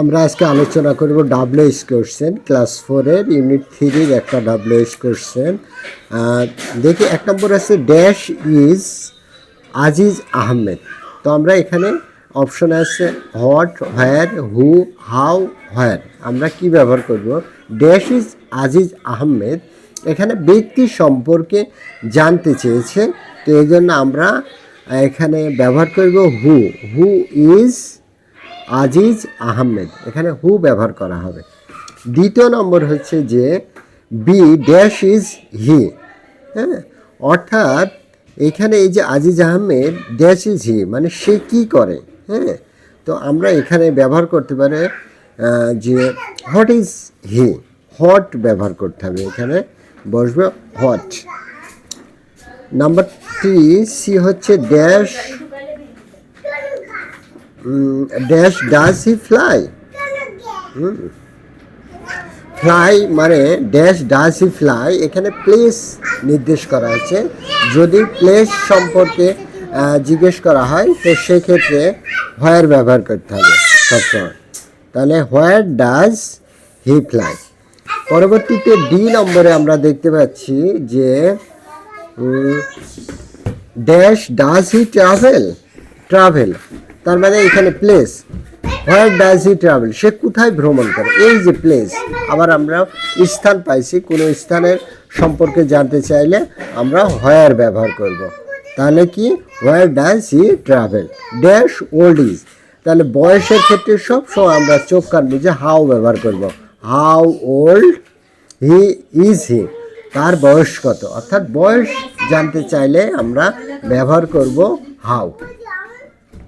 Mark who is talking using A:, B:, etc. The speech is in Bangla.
A: আমরা আজকে আলোচনা করব ডাব্লিউএস কোশ্চেন ক্লাস ফোরের ইউনিট থ্রির একটা ডাব্লিউএস কোশ্চেন দেখি, এক নম্বর আছে ড্যাশ ইজ আজিজ আহমেদ তো আমরা এখানে অপশন আছে what where who how where আমরা কি ব্যবহার করব? ড্যাশ ইজ আজিজ আহমেদ এখানে ব্যক্তি সম্পর্কে জানতে চেয়েছে, তো এই জন্য আমরা এখানে ব্যবহার করব who who is Aziz Ahmed, এখানে হু ব্যবহার করা হবে। দ্বিতীয় নম্বর হচ্ছে যে, বি ড্যাশ ইজ হি হ্যাঁ? অর্থাৎ এখানে এই যে Aziz Ahmed, dash is he মানে সে কি করে হ্যাঁ? তো আমরা এখানে ব্যবহার করতে পারে যে হোয়াট ইজ হি হট ব্যবহার করতে হবে এখানে, বসবে হট নাম্বার থ্রি, সি হচ্ছে dash dash does he fly fly মানে ড্যাশ ডাজ হি ফ্লাই এখানে প্লেস নির্দেশ করা হয়েছে যদি প্লেস সম্পর্কে জিজ্ঞেস করা হয়, তো সেক্ষেত্রে হোয়ার ব্যবহার করতে হবে সবসময়। তাহলে হোয়ার ডাজ হি ফ্লাই পরবর্তীতে ডি নম্বরে আমরা দেখতে পাচ্ছি যে dash does he travel travel তার মানে এখানে place where does he travel সে কোথায় ভ্রমণ করে? এই যে প্লেস আবার আমরা স্থান পাইছি, কোনো স্থানের সম্পর্কে জানতে চাইলে আমরা হোয়ার ব্যবহার করব। তাহলে কি? Where does he travel dash old is তাহলে বয়সের ক্ষেত্রে সব সময় আমরা চোখ কান বুঝে হাউ ব্যবহার করব। How old he is he তার বয়স কত? অর্থাৎ বয়স জানতে চাইলে আমরা ব্যবহার করব how